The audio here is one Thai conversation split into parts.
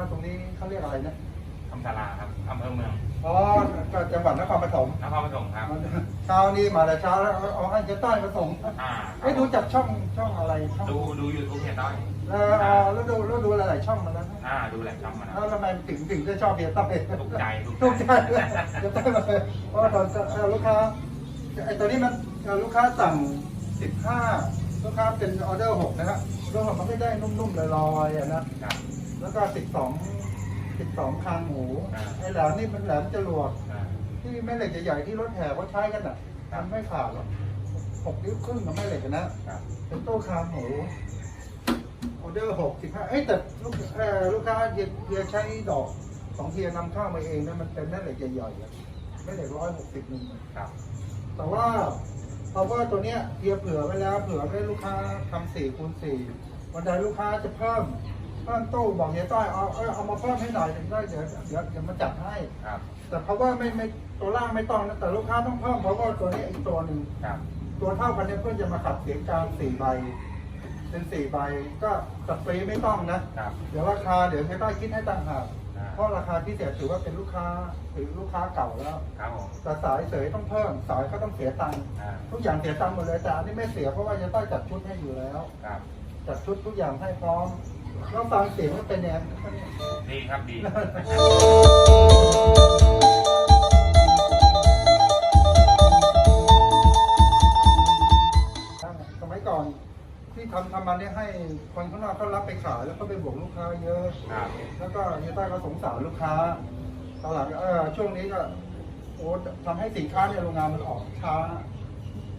ว่าตรงนี้เขาเรียกอะไรนะคำสาราครับอำเภอเมืองอ๋อก็จังหวัดนครปฐมนครปฐมครับเช้านี้มาแต่เช้าแล้วเอาให้เจ๊ต้อยมาส่งอ่าไอ้ยดูจากช่องช่องอะไรช่องดูดูยูทูบเฮียต้อยเออเอาแล้วดูแล้วดูหลายๆช่องมาแล้วนะอ่าดูแหล่งช่องมานะแล้วทำไมถึงถึงได้ชอบเฮียต้อยถูกใจถูกใจเลยเฮียต้อยมาเลยเพราะว่าตอนเอ่อลูกค้าไอ้ตัวนี้มันเอ่อลูกค้าสั่ง15ลูกค้าเป็นออเดอร์6นะฮะออเดอร์หกมันไม่ได้นุ่มๆลอยๆอะนะ ครับแล้วก็12 12คางหมูอ่า ไอ้แหลมนี่มันแหลมจรวดอ่าที่แม่เหล็กใหญ่ๆที่รถแห่เขาใช้กันอะมันไม่ขาดหรอกหกนิ้วครึ่งกับแม่เหล็กอะนะ ครับเป็นโต๊ะคางหมูออเดอร์หกสิบห้าเอ้ยแต่ลูกเอ่อลูกค้าเฮียเฮียใช้ดอกของเฮียนำเข้ามาเองนะมันเป็นแม่เหล็กใหญ่ๆอะแม่เหล็กร้อยหกสิบหนึ่งครับแต่ว่าเพราะว่าตัวเนี้ยเฮียเผื่อไว้แล้วเผื่อให้ลูกค้าทำสี่คูณสี่วันใดลูกค้าจะเพิ่ม เพิ่มตู้บอกเฮียต้อยเอาเอาเอามาเพิ่มให้หน่อยถึงได้เดี๋ยวเดี๋ยวเดี๋ยวมาจัดให้ ครับ แต่เพราะว่าไม่ไม่ตัวล่างไม่ต้องนะแต่ลูกค้าต้องเพิ่มเพราะว่าตัวนี้อีกตัวหนึ่งครับ ตัวเท่ากันเนี่ยเพื่อจะมาขับเสียงกลางสี่ใบ เป็นสี่ใบก็ตัดฟรีไม่ต้องนะ ครับ เดี๋ยวราคาเดี๋ยวใช้ใต้คิดให้ต่างหากอ่า เพราะราคาพิเศษถือว่าเป็นลูกค้าถือลูกค้าเก่าแล้วครับผมแต่สายเสยต้องเพิ่มสายก็ต้องเสียตังค์อ่าทุกอย่างเสียตังค์หมดเลยแต่อันนี้ไม่เสียเพราะว่าจะต้องจัดชุดให้อยู่แล้ว ครับ จัดชุดทุกอย่างให้พร้อม ล้วฟังเสียงมันเป็นยังไงดีครับดีสมัยก่อนที่ทำทำมาเนี่ยให้คนข้างนอกเขารับไปขายแล้วก็ไปบวกลูกค้าเยอะ ครับแล้วก็เฮียต้าก็สงสารลูกค้าตอนหลังเออช่วงนี้ก็โอ้ทำให้สินค้าในโรงงานมันออกช้า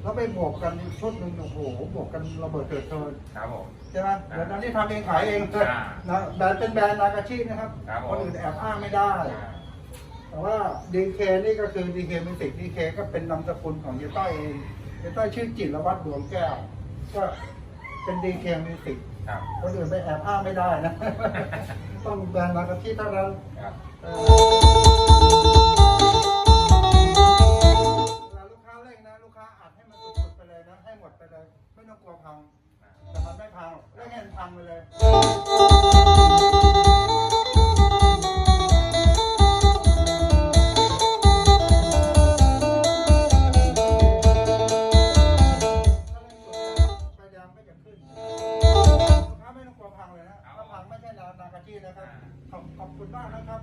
แล้วไปบวกกันชุดหนึ่งโอ้โหบวกกันระเบิดเกิดเทินครับผม ใช่ไหมเดี๋ยวตอนนี้ทำเองขายเองอ่านะแบรนด์เป็นแบรนด์นากาชินะครับครับผมคนอื่นแอบอ้างไม่ได้อ่าแต่ว่าดีเคนี่ก็คือดีเคมิสิกดีเคก็เป็นนามสกุลของเฮียต้อยเองเฮียต้อยชื่อจิตรวัตรดวงแก้ว ก็เป็นดีเคมิสิกครับ คนอื่นไปแอบอ้างไม่ได้นะ ต้องแบรนด์นากาชิเท่านั้นครับเวล นะลูกค้าอัดให้มันสุดๆไปเลยนะให้หมดไปเลย ไม่ต้องกลัวพัง แต่มันไม่พังหรอกเงให้มันพังไปเลยไฟแดงไม่จะขึ้นลูกค้าไม่ต้องกลัวพังเลยนะถ้าพังไม่ใช่นานากาจีนะครับขอบขอบคุณมากนะครับ